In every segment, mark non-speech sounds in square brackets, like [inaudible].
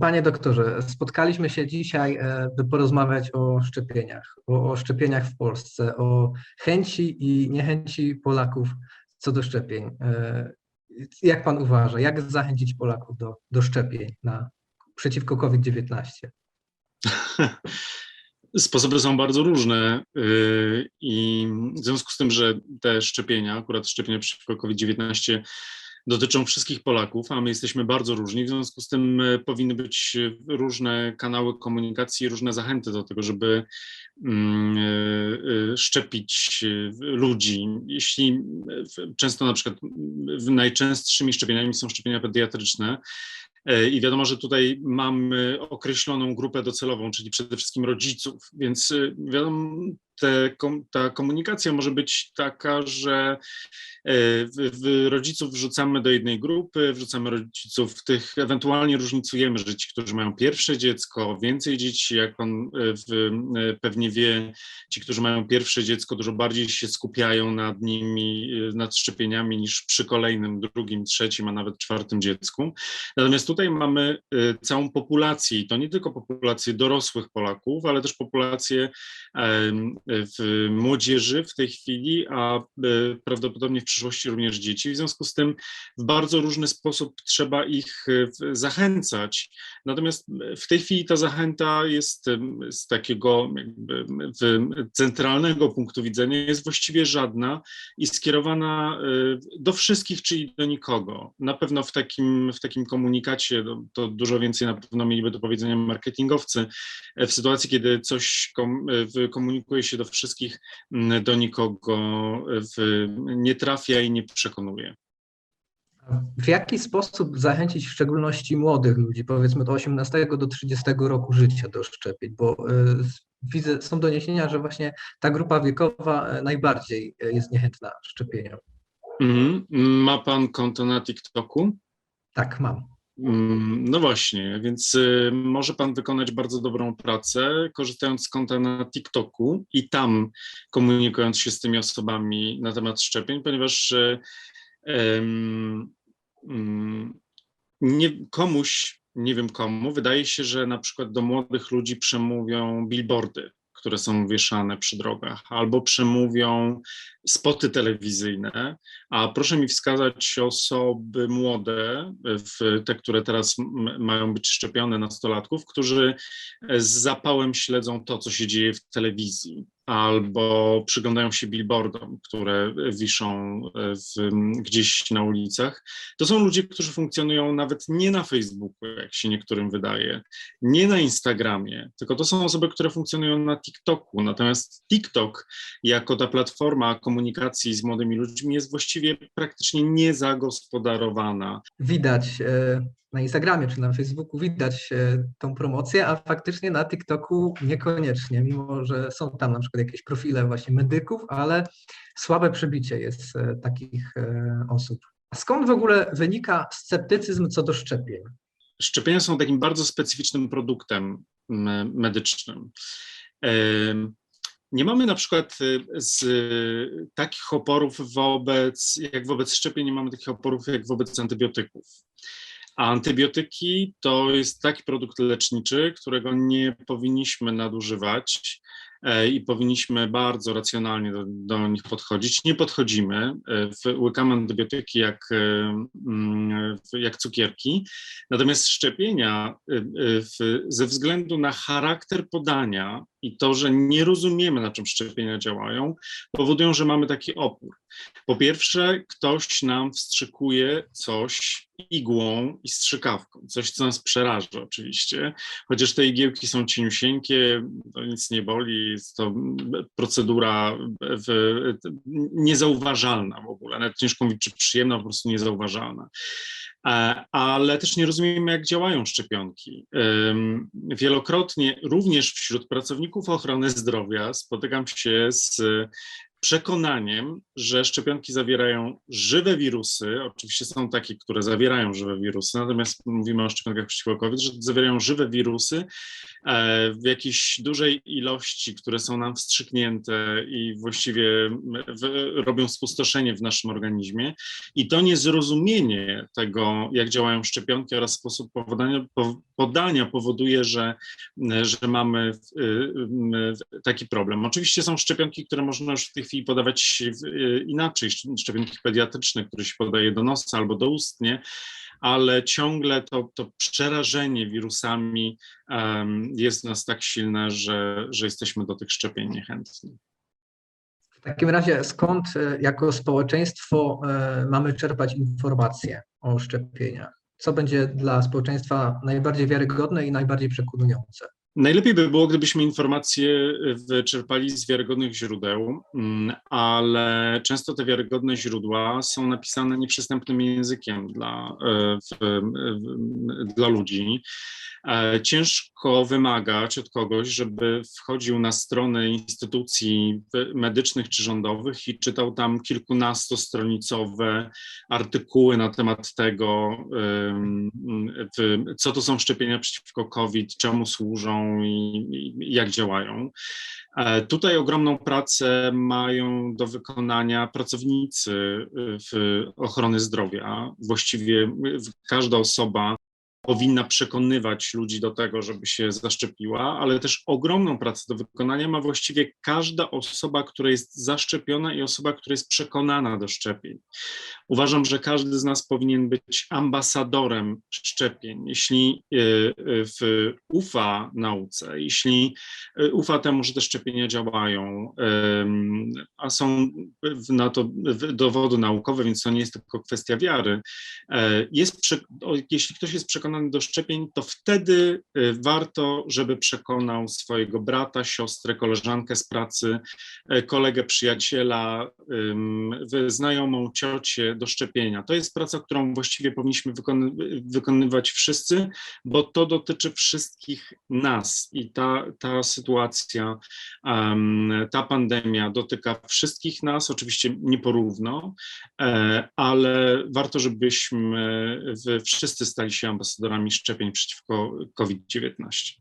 Panie doktorze, spotkaliśmy się dzisiaj, e, by porozmawiać o szczepieniach, o, o, szczepieniach w Polsce, o chęci i niechęci Polaków co do szczepień. E, jak pan uważa, jak zachęcić Polaków do, do szczepień na, przeciwko COVID-19? [laughs] Sposoby są bardzo różne y, i w związku z tym, że te szczepienia, akurat szczepienia przeciwko COVID-19 dotyczą wszystkich Polaków, a my jesteśmy bardzo różni. W związku z tym e, powinny być różne kanały komunikacji, różne zachęty do tego, żeby mm, e, e, szczepić ludzi. Jeśli często na przykład najczęstszymi szczepieniami są szczepienia pediatryczne, i wiadomo, że tutaj mamy określoną grupę docelową, czyli przede wszystkim rodziców, więc wiadomo, te, ta komunikacja może być taka, że w rodziców wrzucamy do jednej grupy, wrzucamy rodziców tych, ewentualnie różnicujemy, że ci, którzy mają pierwsze dziecko, więcej dzieci, jak pan e, e, pewnie wie, ci, którzy mają pierwsze dziecko, dużo bardziej się skupiają nad nimi, e, nad szczepieniami niż przy kolejnym, drugim, trzecim, a nawet czwartym dziecku. Natomiast tutaj mamy całą populację i to nie tylko populację dorosłych Polaków, ale też populację w młodzieży w tej chwili, a prawdopodobnie w przyszłości również dzieci. W związku z tym w bardzo różny sposób trzeba ich e, zachęcać. Natomiast w tej chwili ta zachęta jest z takiego centralnego punktu widzenia jest właściwie żadna i skierowana e, do wszystkich, czyli do nikogo. Na pewno w takim, w takim komunikacie to, to dużo więcej na pewno mieliby do powiedzenia marketingowcy. E, w sytuacji, kiedy coś kom, komunikuje się do wszystkich, do nikogo w, nie trafi trafia i nie przekonuje. W jaki sposób zachęcić w szczególności młodych ludzi, powiedzmy od 18 do 30 roku życia do szczepień? Bo e, widzę, są doniesienia, że właśnie ta grupa wiekowa e, najbardziej e, jest niechętna szczepieniom. Mm, ma pan konto na TikToku? Tak, mam. Mm, no właśnie, więc y, może Pan wykonać bardzo dobrą pracę, korzystając z konta na TikToku i tam komunikując się z tymi osobami na temat szczepień, ponieważ um, nie, komuś, nie wiem komu, wydaje się, że na przykład do młodych ludzi przemówią billboardy które są wieszane przy drogach, albo przemówią spoty telewizyjne, a proszę mi wskazać osoby młode, te, które teraz mają być szczepione nastolatków, którzy z zapałem śledzą to, co się dzieje w telewizji albo przyglądają się billboardom, które wiszą e, w, gdzieś na ulicach. To są ludzie, którzy funkcjonują nawet nie na Facebooku, jak się niektórym wydaje, nie na Instagramie, tylko to są osoby, które funkcjonują na TikToku. Natomiast TikTok, jako ta platforma komunikacji z młodymi ludźmi, jest właściwie praktycznie niezagospodarowana. Widać e, na Instagramie czy na Facebooku widać e, tą promocję, a faktycznie na TikToku niekoniecznie, mimo że są tam na przykład jakieś profile właśnie medyków, ale słabe przebicie jest e, takich e, osób. A skąd w ogóle wynika sceptycyzm co do szczepień? Szczepienia są takim bardzo specyficznym produktem medycznym. Nie mamy na przykład z takich oporów wobec, jak wobec szczepień, nie mamy takich oporów jak wobec antybiotyków. A antybiotyki to jest taki produkt leczniczy, którego nie powinniśmy nadużywać i powinniśmy bardzo racjonalnie do, do, nich podchodzić. Nie podchodzimy, e, łykamy antybiotyki jak, e, mm, jak cukierki, natomiast szczepienia ze względu na charakter podania i to, że nie rozumiemy, na czym szczepienia działają, powodują, że mamy taki opór. Po pierwsze, ktoś nam wstrzykuje coś igłą i strzykawką, coś, co nas przeraża oczywiście, chociaż te igiełki są cieniusieńkie, to nic nie boli, jest to procedura w, niezauważalna w ogóle, nawet ciężko mówić, czy przyjemna, po prostu niezauważalna. E, ale też nie rozumiemy, jak działają szczepionki. Wielokrotnie, również wśród pracowników ochrony zdrowia, spotykam się z przekonaniem, że szczepionki zawierają żywe wirusy. Oczywiście są takie, które zawierają żywe wirusy, natomiast mówimy o szczepionkach przeciwko COVID, że zawierają żywe wirusy e, w jakiejś dużej ilości, które są nam wstrzyknięte i właściwie robią spustoszenie w naszym organizmie. I to niezrozumienie tego, jak działają szczepionki oraz sposób podania, podania powoduje, że, że mamy taki problem. Oczywiście są szczepionki, które można już w tej chwili podawać inaczej, szczepionki pediatryczne, które się podaje do nosa albo do ust, nie? ale ciągle to, to przerażenie wirusami um, jest w nas tak silne, że, że jesteśmy do tych szczepień niechętni. W takim razie skąd e, jako społeczeństwo e, mamy czerpać informacje o szczepieniach? Co będzie dla społeczeństwa najbardziej wiarygodne i najbardziej przekonujące? Najlepiej by było, gdybyśmy informacje wyczerpali z wiarygodnych źródeł, mm, ale często te wiarygodne źródła są napisane nieprzystępnym językiem dla, e, w, w, dla ludzi. E, ciężko wymagać od kogoś, żeby wchodził na strony instytucji medycznych czy rządowych i czytał tam kilkunastostronicowe artykuły na temat tego, co to są szczepienia przeciwko COVID, czemu służą i jak działają. E, tutaj ogromną pracę mają do wykonania pracownicy w ochrony zdrowia. Właściwie każda osoba powinna przekonywać ludzi do tego, żeby się zaszczepiła, ale też ogromną pracę do wykonania ma właściwie każda osoba, która jest zaszczepiona i osoba, która jest przekonana do szczepień. Uważam, że każdy z nas powinien być ambasadorem szczepień. Jeśli e, e, ufa nauce, jeśli e, ufa temu, że te szczepienia działają, a są na to dowody naukowe, więc to nie jest tylko kwestia wiary, jest, jeśli ktoś jest przekonany, przekonany do szczepień, to wtedy y, warto, żeby przekonał swojego brata, siostrę, koleżankę z pracy, y, kolegę, przyjaciela, znajomą, ciocię do szczepienia. To jest praca, którą właściwie powinniśmy wykonywać wszyscy, bo to dotyczy wszystkich nas i ta, ta sytuacja, ta pandemia dotyka wszystkich nas, oczywiście nie porówno, e, ale warto, żebyśmy wszyscy stali się ambasadorami ambasadorami szczepień przeciwko COVID-19.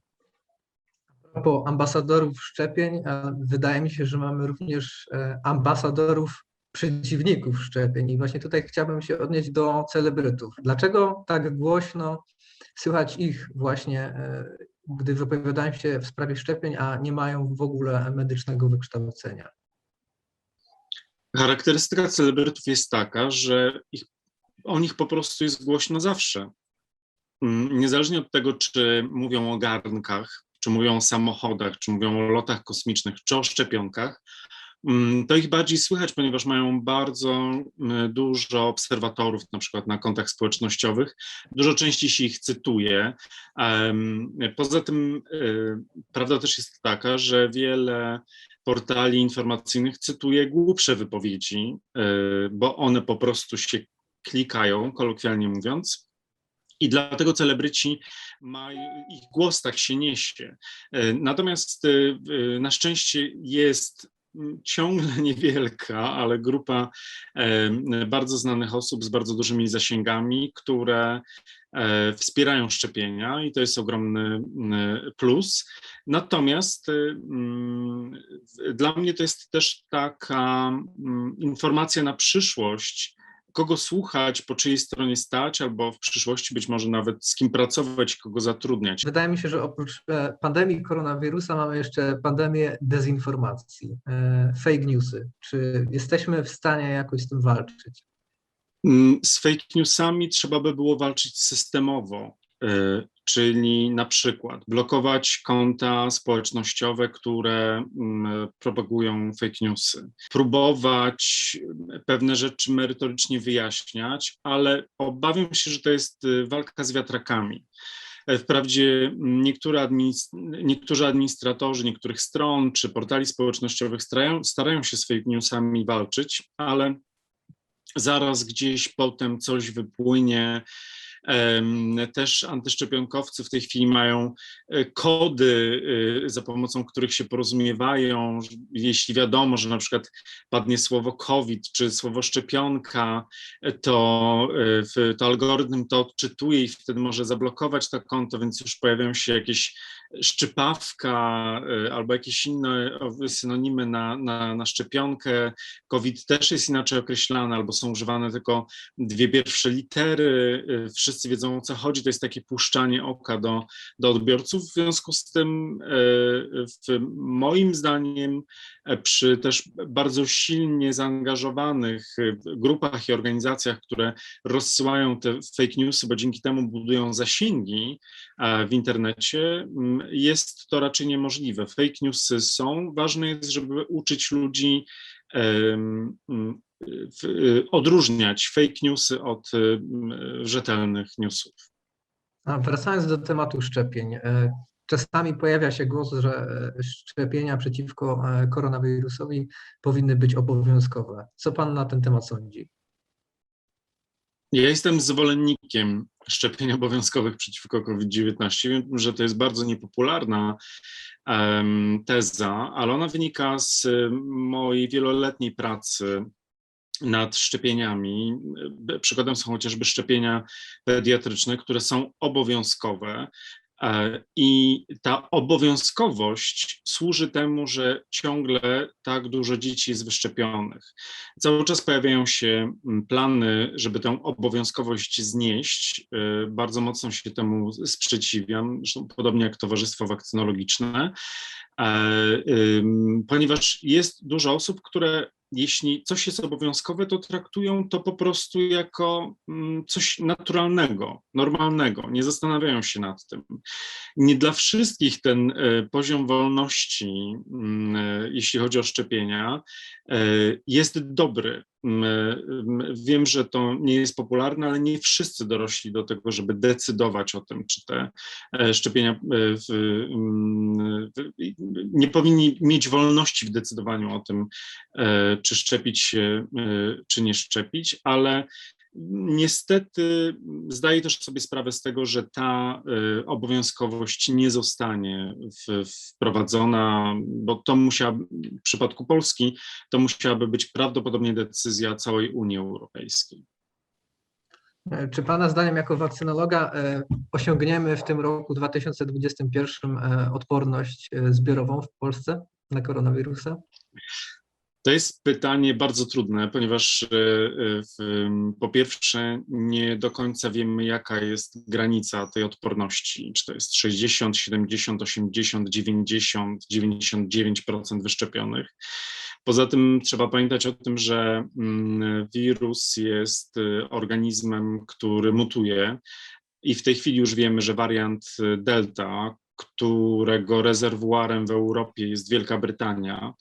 Po ambasadorów szczepień, wydaje mi się, że mamy również e, ambasadorów przeciwników szczepień. I właśnie tutaj chciałbym się odnieść do celebrytów. Dlaczego tak głośno słychać ich właśnie, e, gdy wypowiadają się w sprawie szczepień, a nie mają w ogóle medycznego wykształcenia? Charakterystyka celebrytów jest taka, że ich, o nich po prostu jest głośno zawsze. Mm, niezależnie od tego, czy mówią o garnkach, czy mówią o samochodach, czy mówią o lotach kosmicznych, czy o szczepionkach, mm, to ich bardziej słychać, ponieważ mają bardzo mm, dużo obserwatorów, na przykład na kontach społecznościowych. Dużo częściej się ich cytuje. Poza tym, y, prawda też jest taka, że wiele portali informacyjnych cytuje głupsze wypowiedzi, y, bo one po prostu się klikają, kolokwialnie mówiąc. I dlatego celebryci mają, ich głos tak się niesie. E, natomiast e, na szczęście jest ciągle [laughs] niewielka, ale grupa e, bardzo znanych osób z bardzo dużymi zasięgami, które wspierają szczepienia i to jest ogromny plus. Natomiast dla mnie to jest też taka informacja na przyszłość, kogo słuchać, po czyjej stronie stać, albo w przyszłości być może nawet z kim pracować, kogo zatrudniać. Wydaje mi się, że oprócz e, pandemii koronawirusa mamy jeszcze pandemię dezinformacji, e, fake newsy. Czy jesteśmy w stanie jakoś z tym walczyć? Mm, z fake newsami trzeba by było walczyć systemowo. E, czyli na przykład blokować konta społecznościowe, które mm, propagują fake newsy, próbować pewne rzeczy merytorycznie wyjaśniać, ale obawiam się, że to jest y, walka z wiatrakami. E, wprawdzie niektóre administ niektórzy administratorzy niektórych stron czy portali społecznościowych starają, starają się z fake newsami walczyć, ale zaraz gdzieś potem coś wypłynie, Też antyszczepionkowcy w tej chwili mają e, kody, e, za pomocą których się porozumiewają. Jeśli wiadomo, że na przykład padnie słowo COVID czy słowo szczepionka, to, to algorytm to odczytuje i wtedy może zablokować to konto, więc już pojawiają się jakieś szczypawka albo jakieś inne synonimy na, na, na szczepionkę. COVID też jest inaczej określany, albo są używane tylko dwie pierwsze litery. Wszyscy wiedzą o co chodzi. To jest takie puszczanie oka do, do odbiorców. W związku z tym, e, w moim zdaniem, e, przy też bardzo silnie zaangażowanych e, grupach i organizacjach, które rozsyłają te fake newsy, bo dzięki temu budują zasięgi w internecie, jest to raczej niemożliwe. Fake newsy są. Ważne jest, żeby uczyć ludzi odróżniać fake newsy od rzetelnych newsów. A wracając do tematu szczepień, e, czasami pojawia się głos, że e, szczepienia przeciwko e, koronawirusowi powinny być obowiązkowe. Co pan na ten temat sądzi? Ja jestem zwolennikiem szczepień obowiązkowych przeciwko COVID-19. Wiem, że to jest bardzo niepopularna teza, ale ona wynika z mojej wieloletniej pracy nad szczepieniami. Przykładem są chociażby szczepienia pediatryczne, które są obowiązkowe. E, I ta obowiązkowość służy temu, że ciągle tak dużo dzieci jest wyszczepionych. Cały czas pojawiają się mm, plany, żeby tę obowiązkowość znieść. E, bardzo mocno się temu sprzeciwiam, zresztą podobnie jak Towarzystwo Wakcynologiczne, e, ponieważ jest dużo osób, które jeśli coś jest obowiązkowe, to traktują to po prostu jako mm, coś naturalnego, normalnego, nie zastanawiają się nad tym. Nie dla wszystkich ten e, poziom wolności, mm, e, jeśli chodzi o szczepienia, e, jest dobry. Wiem, że to nie jest popularne, ale nie wszyscy dorośli do tego, żeby decydować o tym, czy te e, szczepienia e, nie powinni mieć wolności w decydowaniu o tym, e, czy szczepić się, czy nie szczepić, ale Niestety zdaję też sobie sprawę z tego, że ta y, obowiązkowość nie zostanie wprowadzona, bo to musiała, w przypadku Polski, to musiałaby być prawdopodobnie decyzja całej Unii Europejskiej. Czy Pana zdaniem, jako wakcynologa, e, osiągniemy w tym roku 2021 e, odporność zbiorową w Polsce na koronawirusa? To jest pytanie bardzo trudne, ponieważ e, e, po pierwsze nie do końca wiemy, jaka jest granica tej odporności. Czy to jest 60, 70, 80, 90, 99% wyszczepionych. Poza tym trzeba pamiętać o tym, że wirus jest e, organizmem, który mutuje i w tej chwili już wiemy, że wariant Delta, którego rezerwuarem w Europie jest Wielka Brytania,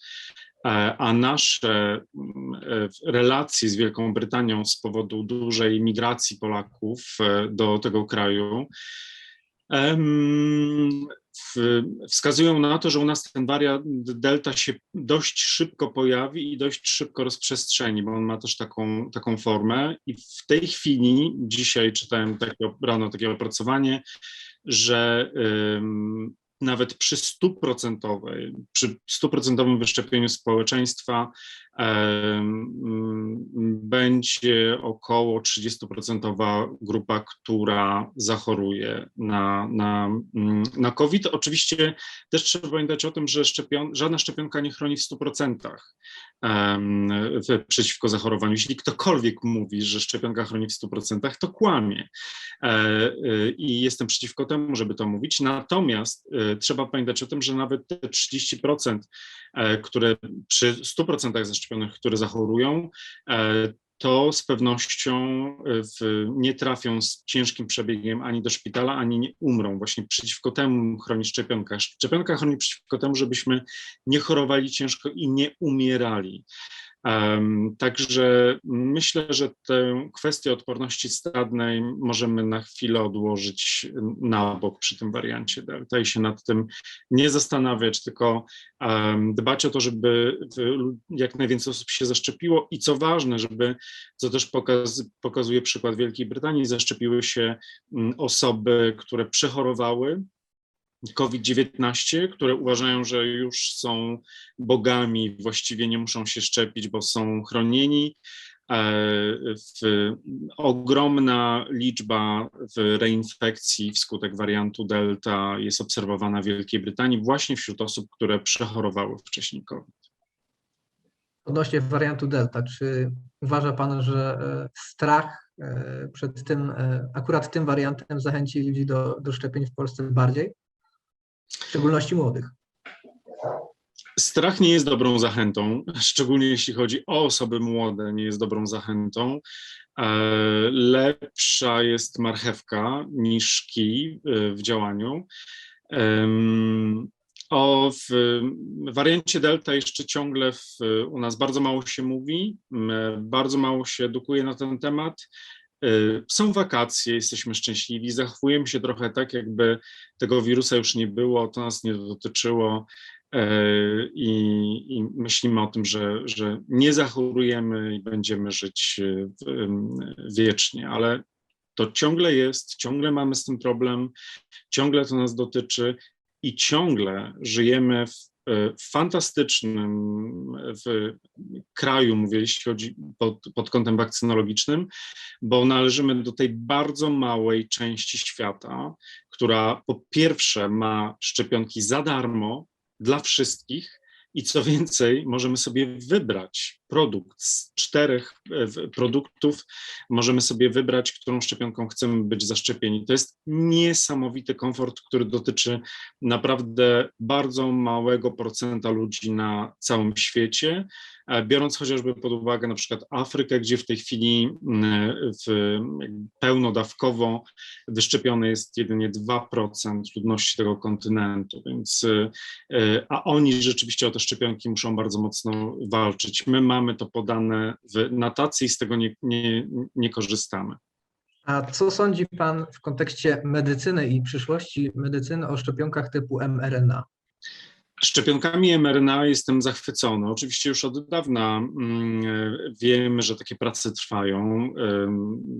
a nasze mm, e, relacje z Wielką Brytanią z powodu dużej migracji Polaków e, do tego kraju wskazują na to, że u nas ten wariant delta się dość szybko pojawi i dość szybko rozprzestrzeni, bo on ma też taką, taką formę. I w tej chwili, dzisiaj czytałem takie, rano takie opracowanie, że nawet przy stuprocentowej, przy stuprocentowym wyszczepieniu społeczeństwa będzie około 30% grupa, która zachoruje na, na, mm, na COVID. Oczywiście też trzeba pamiętać o tym, że szczepion, żadna szczepionka nie chroni w 100% przeciwko zachorowaniu. Jeśli ktokolwiek mówi, że szczepionka chroni w 100%, to kłamie. E, e, I jestem przeciwko temu, żeby to mówić. Natomiast e, trzeba pamiętać o tym, że nawet te 30%, które przy 100% zaszczepionych, które zachorują, to z pewnością w, nie trafią z ciężkim przebiegiem ani do szpitala, ani nie umrą. Właśnie przeciwko temu chroni szczepionka. Szczepionka chroni przeciwko temu, żebyśmy nie chorowali ciężko i nie umierali. Także myślę, że tę kwestię odporności stadnej możemy na chwilę odłożyć na bok przy tym wariancie delta i się nad tym nie zastanawiać, tylko dbać o to, żeby jak najwięcej osób się zaszczepiło i co ważne, żeby, co też pokaz, pokazuje przykład Wielkiej Brytanii, zaszczepiły się mm, osoby, które przechorowały COVID-19, które uważają, że już są bogami, właściwie nie muszą się szczepić, bo są chronieni. E, ogromna liczba reinfekcji wskutek wariantu Delta jest obserwowana w Wielkiej Brytanii właśnie wśród osób, które przechorowały wcześniej COVID. Odnośnie wariantu Delta, czy uważa Pan, że e, strach e, przed tym, akurat tym wariantem zachęci ludzi do, do szczepień w Polsce bardziej? W szczególności młodych. Strach nie jest dobrą zachętą, szczególnie jeśli chodzi o osoby młode, nie jest dobrą zachętą. E, Lepsza jest marchewka niż kij e, w działaniu. O w wariancie Delta jeszcze ciągle w, u nas bardzo mało się mówi, bardzo mało się edukuje na ten temat. E, Są wakacje, jesteśmy szczęśliwi, zachowujemy się trochę tak, jakby tego wirusa już nie było, to nas nie dotyczyło e, i, i myślimy o tym, że, że nie zachorujemy i będziemy żyć e, wiecznie, ale to ciągle jest, ciągle mamy z tym problem, ciągle to nas dotyczy i ciągle żyjemy w fantastycznym w kraju, mówię, jeśli chodzi pod, pod kątem wakcynologicznym, bo należymy do tej bardzo małej części świata, która po pierwsze ma szczepionki za darmo dla wszystkich i co więcej, możemy sobie wybrać produkt z czterech e, produktów, możemy sobie wybrać, którą szczepionką chcemy być zaszczepieni. To jest niesamowity komfort, który dotyczy naprawdę bardzo małego procenta ludzi na całym świecie. E, Biorąc chociażby pod uwagę na przykład Afrykę, gdzie w tej chwili mm, w, pełnodawkowo wyszczepione jest jedynie 2% ludności tego kontynentu, więc e, a oni rzeczywiście o te szczepionki muszą bardzo mocno walczyć. My mamy to podane w natacji i z tego nie, nie, nie korzystamy. A co sądzi Pan w kontekście medycyny i przyszłości medycyny o szczepionkach typu mRNA? Szczepionkami mRNA jestem zachwycony. Oczywiście już od dawna mm, wiemy, że takie prace trwają.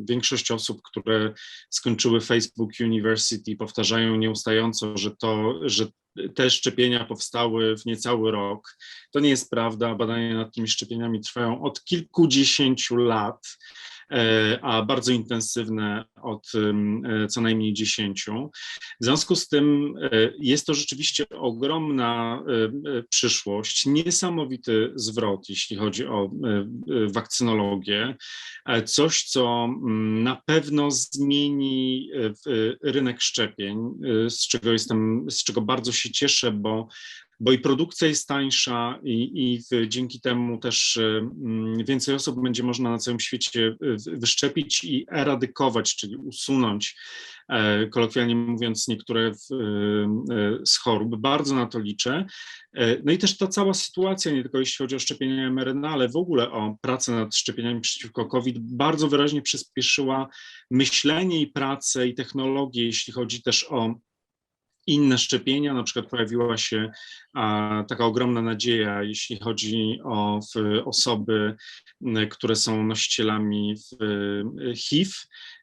Większość osób, które skończyły Facebook University, powtarzają nieustająco, że to, że te szczepienia powstały w niecały rok. To nie jest prawda. Badania nad tymi szczepieniami trwają od kilkudziesięciu lat a bardzo intensywne od e, co najmniej dziesięciu. W związku z tym e, jest to rzeczywiście ogromna e, e, przyszłość, niesamowity zwrot, jeśli chodzi o e, e, wakcynologię. E, Coś, co mm, na pewno zmieni e, e, rynek szczepień, e, z czego jestem, z czego bardzo się cieszę, bo bo i produkcja jest tańsza i, i dzięki temu też mm, więcej osób będzie można na całym świecie w- wyszczepić i eradykować, czyli usunąć, e, kolokwialnie mówiąc, niektóre e, z chorób. Bardzo na to liczę. E, No i też ta cała sytuacja, nie tylko jeśli chodzi o szczepienia mRNA, ale w ogóle o pracę nad szczepieniami przeciwko COVID, bardzo wyraźnie przyspieszyła myślenie i pracę i technologię, jeśli chodzi też o inne szczepienia. Na przykład pojawiła się taka ogromna nadzieja, jeśli chodzi o osoby, które są nosicielami e, HIV.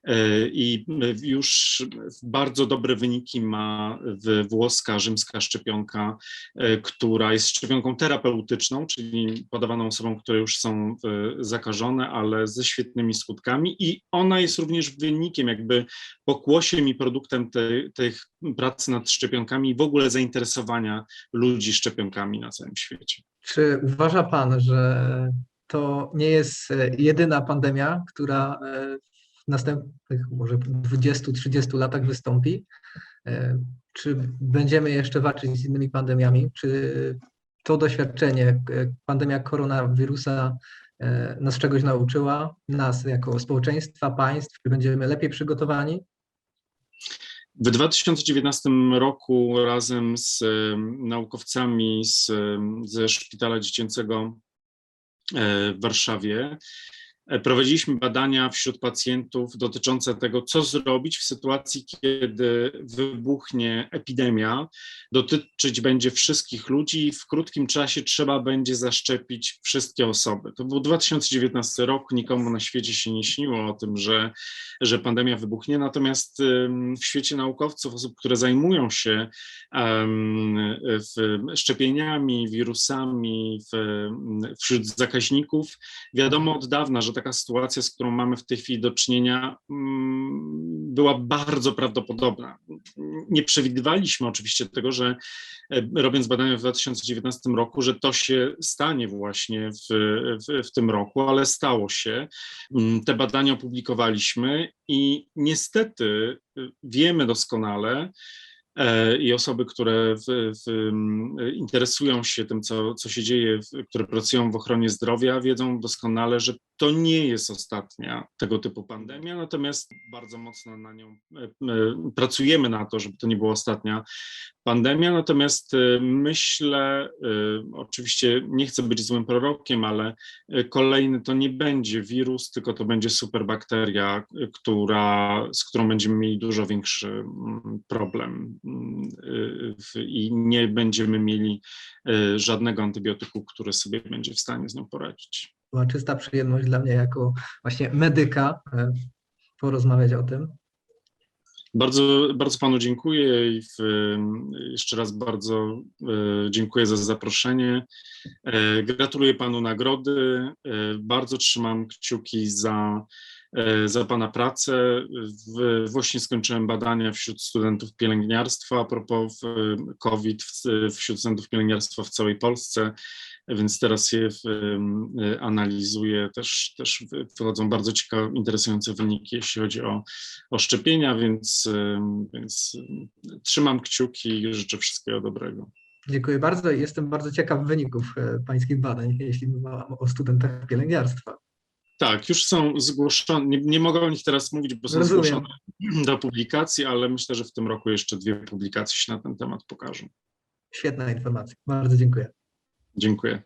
e, I już bardzo dobre wyniki ma włoska rzymska szczepionka, e, która jest szczepionką terapeutyczną, czyli podawaną osobom, które już są zakażone, ale ze świetnymi skutkami. I ona jest również wynikiem, jakby pokłosiem i produktem tych pracy nad szczepionkami i w ogóle zainteresowania ludzi szczepionkami na całym świecie. Czy uważa Pan, że to nie jest e, jedyna pandemia, która e, w następnych może 20-30 latach wystąpi? E, Czy będziemy jeszcze walczyć z innymi pandemiami? Czy to doświadczenie, pandemia koronawirusa nas czegoś nauczyła, nas jako społeczeństwa, państw? Czy będziemy lepiej przygotowani? W 2019 roku razem z naukowcami z, ze Szpitala Dziecięcego e, w Warszawie. E, Prowadziliśmy badania wśród pacjentów dotyczące tego, co zrobić w sytuacji, kiedy wybuchnie epidemia. Dotyczyć będzie wszystkich ludzi i w krótkim czasie trzeba będzie zaszczepić wszystkie osoby. To był 2019 rok, nikomu na świecie się nie śniło o tym, że, że pandemia wybuchnie. Natomiast w świecie naukowców, osób, które zajmują się szczepieniami, wirusami, wśród zakaźników, wiadomo od dawna, że taka sytuacja, z którą mamy w tej chwili do czynienia, mm, była bardzo prawdopodobna. Nie przewidywaliśmy oczywiście tego, że e, robiąc badania w 2019 roku, że to się stanie właśnie w, w, w tym roku, ale stało się. Mm, Te badania opublikowaliśmy i niestety y, wiemy doskonale, i osoby, które w, w, interesują się tym, co, co się dzieje, które pracują w ochronie zdrowia, wiedzą doskonale, że to nie jest ostatnia tego typu pandemia, natomiast bardzo mocno na nią e, e, pracujemy na to, żeby to nie była ostatnia pandemia. Natomiast e, myślę, e, oczywiście nie chcę być złym prorokiem, ale e, kolejny to nie będzie wirus, tylko to będzie superbakteria, e, która, z którą będziemy mieli dużo większy problem e, i nie będziemy mieli e, żadnego antybiotyku, który sobie będzie w stanie z nią poradzić. Była czysta przyjemność dla mnie jako właśnie medyka e, porozmawiać o tym. Bardzo, bardzo panu dziękuję i w, jeszcze raz bardzo e, dziękuję za zaproszenie. E, Gratuluję panu nagrody. E, Bardzo trzymam kciuki za, e, za pana pracę. W, właśnie skończyłem badania wśród studentów pielęgniarstwa a propos w, COVID wśród studentów pielęgniarstwa w całej Polsce, więc teraz je e, analizuję. Też, też wychodzą bardzo ciekawe, interesujące wyniki, jeśli chodzi o o szczepienia, więc, więc ym, trzymam kciuki i życzę wszystkiego dobrego. Dziękuję bardzo jestem bardzo ciekaw wyników e, pańskich badań, jeśli mowa o studentach pielęgniarstwa. Tak, już są zgłoszone, nie, nie mogę o nich teraz mówić, bo są Rozumiem. zgłoszone do publikacji, ale myślę, że w tym roku jeszcze dwie publikacje się na ten temat pokażą. Świetna informacja. Bardzo dziękuję. Dziękuję.